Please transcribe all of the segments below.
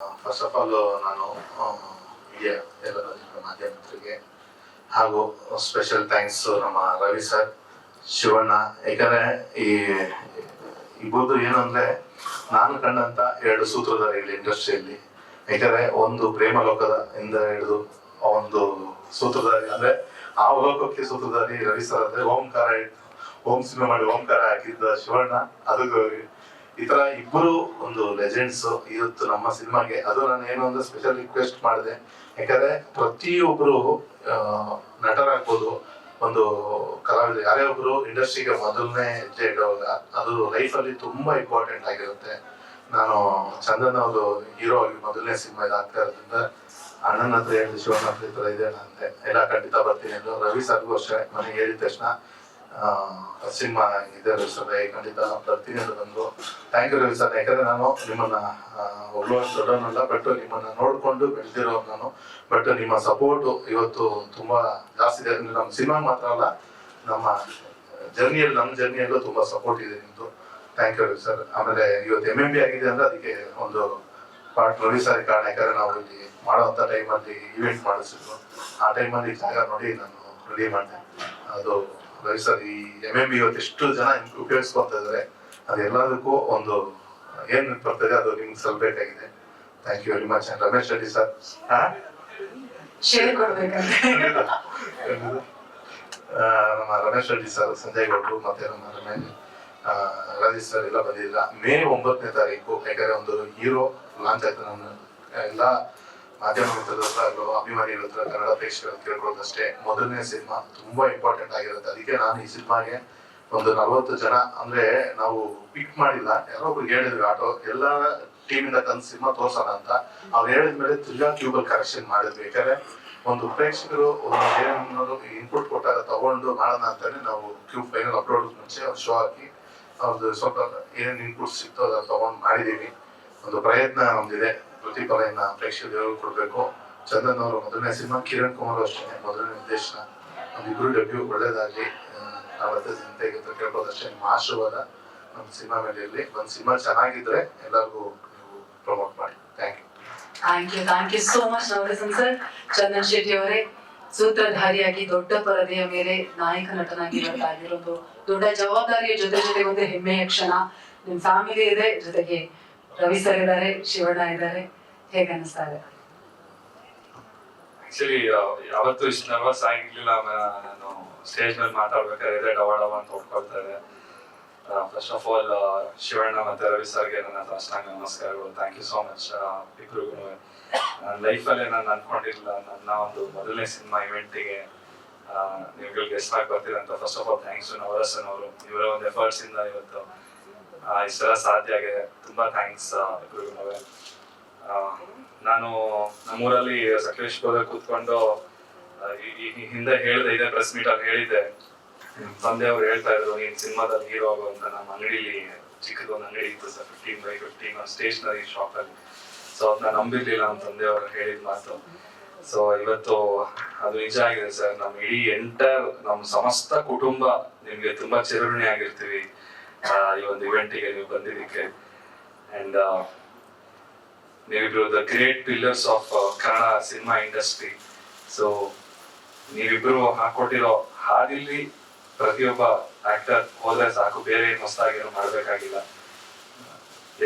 First of all ನಾನು media ಎಲ್ಲ ಮಾಧ್ಯಮ ಮಿತ್ರರಿಗೆ ಹಾಗೂ ಸ್ಪೆಷಲ್ ಥ್ಯಾಂಕ್ಸ್ ನಮ್ಮ ರವಿ ಸರ್ ಶಿವಣ್ಣ. ಯಾಕಂದ್ರೆ ಈ ಇಬ್ಬರದು ಏನು ಅಂದ್ರೆ ನಾನು ಕಂಡಂತ ಎರಡು ಸೂತ್ರಧಾರಿಗಳು ಇಂಡಸ್ಟ್ರಿಯಲ್ಲಿ ಯಾಕಂದ್ರೆ ಒಂದು ಪ್ರೇಮ ಲೋಕದ ಇಂದ ಹಿಡಿದು ಒಂದು ಸೂತ್ರಧಾರಿ ಅಂದ್ರೆ ಆ ಲೋಕಕ್ಕೆ ಸೂತ್ರಧಾರಿ ರವಿ ಸರ್ ಅಂದ್ರೆ ಓಂಕಾರ, ಓಂ ಸಿನಿಮಾ ಮಾಡಿ ಓಂಕಾರ ಹಾಕಿದ್ದ ಶಿವಣ್ಣ. ಅದು ಈ ತರ ಇಬ್ಬರು ಒಂದು ಲೆಜೆಂಡ್ಸ್ ಇವತ್ತು ನಮ್ಮ ಸಿನಿಮಾಗೆ. ಅದು ನಾನು ಏನು ಒಂದು ಸ್ಪೆಷಲ್ ರಿಕ್ವೆಸ್ಟ್ ಮಾಡಿದೆ. ಯಾಕಂದ್ರೆ ಪ್ರತಿಯೊಬ್ರು ನಟರಾಗ್ಬೋದು, ಒಂದು ಕಲಾವಿದ ಯಾರೇ ಒಬ್ರು ಇಂಡಸ್ಟ್ರಿಗೆ ಮೊದಲನೇ ಹೆಜ್ಜೆ ಇಡುವಾಗ ಅದು ಲೈಫಲ್ಲಿ ತುಂಬಾ ಇಂಪಾರ್ಟೆಂಟ್ ಆಗಿರುತ್ತೆ. ನಾನು ಚಂದನ್ ಅವರು ಹೀರೋ ಆಗಿ ಮೊದಲನೇ ಸಿನಿಮಾ ಇದಾಗ್ತಾ ಇರೋದ್ರಿಂದ ಅಣ್ಣನ ಹತ್ರ ಹೇಳಿದ ಶಿವಣ್ಣ ಇದೆ ಅಂತೆ. ಎಲ್ಲ ಖಂಡಿತ ಬರ್ತೀನಿ ರವಿ ಸರ್ಗೂ ಅಷ್ಟೇ ನನಗೆ ಹೇಳಿದ ತಕ್ಷಣ ಸಿನಿಮಾ ಇದೆ ಸರ್ ಖಂಡಿತ ಬರ್ತೀನಿ ಅಂತ ಬಂದ್ರು ಥ್ಯಾಂಕ್ ಯು ರವಿ ಸರ್. ಯಾಕಂದ್ರೆ ನಾನು ನಿಮ್ಮನ್ನ ಒಬ್ಬಳು ದೊಡ್ಡವನಲ್ಲ ಬಟ್ ನಿಮ್ಮನ್ನ ನೋಡ್ಕೊಂಡು ಬೆಳೆದಿರೋ ನಾನು. ಬಟ್ ನಿಮ್ಮ ಸಪೋರ್ಟ್ ಇವತ್ತು ತುಂಬಾ ಜಾಸ್ತಿ ಇದೆ. ನಮ್ಮ ಸಿನಿಮಾ ಮಾತ್ರ ಅಲ್ಲ, ನಮ್ಮ ಜರ್ನಿಯಲ್ಲಿ ನಮ್ಮ ಜರ್ನಿಯಲ್ಲೂ ತುಂಬಾ ಸಪೋರ್ಟ್ ಇದೆ ನಿಮ್ದು. Thank you Ravi sir. ಆಮೇಲೆ ಇವತ್ತು ಎಂ ಎಂ ಬಿ ಆಗಿದೆ ಅಂದ್ರೆ ಅದಕ್ಕೆ ಒಂದು ಪಾರ್ಟ್ ರವಿ ಸರ್ ಕಾರಣ. ಯಾಕಂದ್ರೆ ನಾವು ಇಲ್ಲಿ ಮಾಡುವಂಥ ಟೈಮಲ್ಲಿ ಇವೆಂಟ್ ಮಾಡಿಸಿದ್ರು ಆ ಟೈಮಲ್ಲಿ ಜಾಗ ನೋಡಿ ನಾನು ರೆಡಿ ಮಾಡಿದೆ. ಅದು ಈ ಎಂ ಎಂ ಬಿ ಇವತ್ತು ಎಷ್ಟು ಜನ ಉಪಯೋಗಿಸ್ಕೊತಾ ಇದ್ದಾರೆ ಅದೆಲ್ಲದಕ್ಕೂ ಒಂದು ಏನು ಬರ್ತದೆ ಅದು ನಿಮ್ಗೆ ಆಗಿದೆ. Thank you very much Ramesh Reddy sir. ನಮ್ಮ ರಮೇಶ್ ರೆಡ್ಡಿ ಸರ್ ಸಂಜಯ್ ಗೌಡ್ರು ಮತ್ತೆ ನಮ್ಮ ರಮೇಶ್ ರಾಜೇಶ್ ಸರ್ ಎಲ್ಲ ಬಂದಿಲ್ಲ ಮೇ ಒಂಬತ್ತನೇ ತಾರೀಕು ಯಾಕಂದ್ರೆ ಒಂದು ಹೀರೋ ಲಾಂಚ್ ಆಯ್ತು ನಾನು ಎಲ್ಲ ಮಾಧ್ಯಮ ಮಿತ್ರರ ಹತ್ರ ಅಲ್ಲೋ ಅಭಿಮಾನಿಗಳ ಹತ್ರ ಕನ್ನಡ ಪ್ರೇಕ್ಷಕರ ಕೇಳ್ಕೊಳ್ಳೋದಷ್ಟೇ ಮೊದಲನೇ ಸಿನಿಮಾ ತುಂಬಾ ಇಂಪಾರ್ಟೆಂಟ್ ಆಗಿರುತ್ತೆ. ಅದಕ್ಕೆ ನಾನು ಈ ಸಿನಿಮಾಗೆ ಒಂದು ನಲವತ್ತು ಜನ ಅಂದ್ರೆ ನಾವು ಪಿಕ್ ಮಾಡಿಲ್ಲ. ಯಾರೋ ಒಬ್ರಿಗೆ ಹೇಳಿದ್ವಿ ಆಟೋ, ಎಲ್ಲ ಇಂದ ತಂದು ಸಿನಿಮಾ ತೋರ್ಸೋಣ ಅಂತ. ಅವ್ರು ಹೇಳಿದ್ಮೇಲೆ ತಿರ್ಗಾ ಕ್ಯೂಬಲ್ ಕರೆಕ್ಷನ್ ಮಾಡಿದ್ವಿ. ಯಾಕಂದ್ರೆ ಒಂದು ಪ್ರೇಕ್ಷಕರು ಒಂದು ಇನ್ಪುಟ್ ಕೊಟ್ಟಾಗ ತಗೊಂಡು ಮಾಡೋಣ ಅಂತಾನೆ ನಾವು ಕ್ಯೂಬ್ ಫೈನಲ್ ಅಪ್ಲೋಡ್ ಮುಂಚೆ ಅವ್ರು ಶೋ ಹಾಕಿ ಅವ್ರದ್ದು ಸ್ವಲ್ಪ ಏನೇನು ಇನ್ಪುಟ್ ಸಿಕ್ತೋ ಅದನ್ನ ತಗೊಂಡು ಮಾಡಿದೀವಿ. ಒಂದು ಪ್ರಯತ್ನ ನಮ್ದಿದೆ. ಪ್ರತಿಫಲ ಇನ್ನ ಪ್ರೇಕ್ಷಕರು ಕೊಡ್ಬೇಕು. ಚಂದನ್ ಅವರು ಮೊದಲನೇ ಸಿನಿಮಾ, ಕಿರಣ್ ಕುಮಾರ್ ಅಷ್ಟೇ ಮೊದಲನೇ ನಿರ್ದೇಶನ. ಒಂದಿಬ್ರು ಡೆಬ್ಯೂ ಒಳ್ಳೇದಾಗ್ಲಿ. ನಾವತ್ತೆ ಜನತೆಗೆ ಅಂತ ಕೇಳ್ಬೋದಷ್ಟೇ ನಿಮ್ಮ ಆಶೀರ್ವಾದ ನಮ್ಮ ಸಿನಿಮಾ ಮೇಲೆ ಇರಲಿ ಒಂದು ಸಿನಿಮಾ ಚೆನ್ನಾಗಿದ್ರೆ ಎಲ್ಲರಿಗೂ ನೀವು ಪ್ರಮೋಟ್ ಮಾಡಿ. Thank you thank you thank you so much Navarasan sir Chandan Shetty ಅವರೇ, ಸೂತ್ರಧಾರಿಯಾಗಿ ದೊಡ್ಡ ಪರದೆಯ ಮೇಲೆ ನಾಯಕ ನಟನಾಗಿ ಬರ್ತಾ ದೊಡ್ಡ ಜವಾಬ್ದಾರಿಯ ಜೊತೆ ಜೊತೆ ಒಂದು ಹೆಮ್ಮೆಯ ಕ್ಷಣ. ನಿಮ್ ಫ್ಯಾಮಿಲಿ ಇದೆ, ಜೊತೆಗೆ ರವಿ ಸರ್ ಇದ್ದಾರೆ, ಶಿವಣ್ಣ ಇದ್ದಾರೆ. ಹೇಗೆ ಅನಿಸ್ತಾ ಇದೆ? ಆಕ್ಚುಲಿ ಯಾವತ್ತೂ ಇಷ್ಟು ನರ್ವಸ್ ಆಗಿರ್ಲಿಲ್ಲ ನಾನು ಸ್ಟೇಜ್ ಮೇಲೆ ಮಾತಾಡ್ಬೇಕಾದ್ರೆ ಡವ ಡವ ಅಂತ ಹೊಡ್ಕೊಳ್ತಾ ಇದೆ. ಫಸ್ಟ್ ಆಫ್ ಆಲ್ ಶಿವಣ್ಣ ಮತ್ತೆ ರವಿ ಸರ್ಗೆ ನನ್ನ ಸಾಷ್ಟಾಂಗ ನಮಸ್ಕಾರಗಳು. ಥ್ಯಾಂಕ್ ಯು ಸೋ ಮಚ್ ಇಬ್ಬರಿಗೂ ನನ್ನ ಲೈಫಲ್ಲೇ ನಾನು ಅನ್ಕೊಂಡಿರಲಿಲ್ಲ. ನನ್ನ ಒಂದು ಮೊದಲನೇ ಸಿನಿಮಾ ಇವೆಂಟಿಗೆ ನೀವುಗಳು ಗೆಸ್ಟ್ ಆಗಿ ಬರ್ತೀರಂತ first of all thanks Navarasan ಅವರು ಇವರ ಒಂದು ಎಫರ್ಟ್ಸ್ ಇಂದ ಇವತ್ತು ಇಷ್ಟೆಲ್ಲ ಸಾಧ್ಯ ಆಗಿದೆ. ತುಂಬಾ ಥ್ಯಾಂಕ್ಸ್ ಇಬ್ರಿಗೂ. ನಾನು ನಮ್ಮೂರಲ್ಲಿ ಕೂತ್ಕೊಂಡು ಈ- ಈ- ಈ ಹಿಂದೆ ಹೇಳಿದೆ ಇದೆ ಪ್ರೆಸ್ ಮೀಟ್ ಅಲ್ಲಿ ಹೇಳಿದ್ದೆ. ತಂದೆ ಅವ್ರು ಹೇಳ್ತಾ ಇದ್ರು, ನೀನ್ ಸಿನಿಮಾದಲ್ಲಿ ಹೀರೋ ಆಗೋ ಅಂತ. ನಮ್ಮ ಅಂಗಡಿಲಿ ಚಿಕ್ಕದೊಂದು ಅಂಗಡಿ ಇತ್ತು sir fifteen by fifteen stationery shop ಅಲ್ಲಿ. ಸೊ ಅದನ್ನ ನಂಬಿರ್ಲಿಲ್ಲ ನಮ್ಮ ತಂದೆ ಅವರು ಹೇಳಿದ ಮಾತು. ಸೊ ಇವತ್ತು ಅದು ನಿಜ ಆಗಿದೆ ಸರ್, ನಮ್ಮ ಇಡೀ ಎಂಟರ್ ನಮ್ಮ ಸಮಸ್ತ ಕುಟುಂಬ ನಿಮ್ಗೆ ತುಂಬಾ ಚಿರಋಣಿ ಆಗಿರ್ತೀವಿ ಈ ಒಂದು ಇವೆಂಟಿಗೆ ನೀವು ಬಂದಿದ್ದಕ್ಕೆ. ಅಂಡ್ ನೀವಿಬ್ರು the great pillars of Kannada cinema industry so ನೀವಿಬ್ರು ಹಾಕೊಟ್ಟಿರೋ ಹಾದಿಲ್ಲಿ ಪ್ರತಿಯೊಬ್ಬ ಆಕ್ಟರ್ ಹೋದ್ರೆ ಸಾಕು, ಬೇರೆ ಏನು ಹೊಸದಾಗಿ ಮಾಡಬೇಕಾಗಿಲ್ಲ.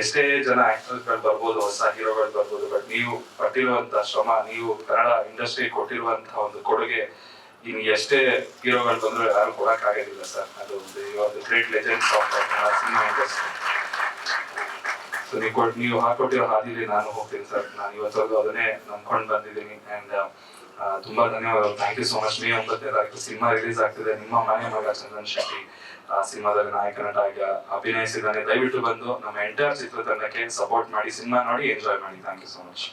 ಎಷ್ಟೇ ಜನ ಆಕ್ಟರ್ಗಳು ಬರ್ಬೋದು, ಹೊಸ ಹೀರೋಗಳು ಬರ್ಬೋದು ಬಟ್ ನೀವು ಪಟ್ಟಿರುವಂತ ಶ್ರಮ, ನೀವು ಕನ್ನಡ ಇಂಡಸ್ಟ್ರಿ ಕೊಟ್ಟಿರುವಂತಹ ಒಂದು ಕೊಡುಗೆ ಇನ್ ಎಷ್ಟೇ ಹೀರೋಗಳು ಬಂದ್ರು ಯಾರು ಕೊಡಕ್ ಆಗೋದಿಲ್ಲ ಸರ್. ಅದು great legends of Kannada cinema industry so ನೀವು ಕೊಟ್ ನೀವು ಹಾಕೊಟ್ಟಿರೋ ಹಾದಿಲಿ ನಾನು ಹೋಗ್ತೀನಿ ಸರ್. ನಾನು ಇವತ್ತವರೆಗೂ ಅದನ್ನೇ ನಂಬ್ಕೊಂಡು ಬಂದಿದ್ದೀನಿ. ಅಂಡ್ ತುಂಬಾ ಧನ್ಯವಾದಗಳು. Thank you so much May ಒಂಬತ್ತನೇ ತಾರೀಕು ಸಿನಿಮಾ ರಿಲೀಸ್ ಆಗ್ತಿದೆ. ನಿಮ್ಮ ಮನೆ ಮಗ ಚಂದನ್ ಶೆಟ್ಟಿ ಸಿನಿಮಾದಲ್ಲಿ ನಾಯಕ ನಟ ಆಗಿ ಅಭಿನಯಿಸಿದ್ದಾನೆ. ದಯವಿಟ್ಟು ಬಂದು ನಮ್ಮ ಎಂಟೈರ್ ಚಿತ್ರತಂಡಕ್ಕೆ ಸಪೋರ್ಟ್ ಮಾಡಿ, ಸಿನಿಮಾ ನೋಡಿ ಎಂಜಾಯ್ ಮಾಡಿ. Thank you so much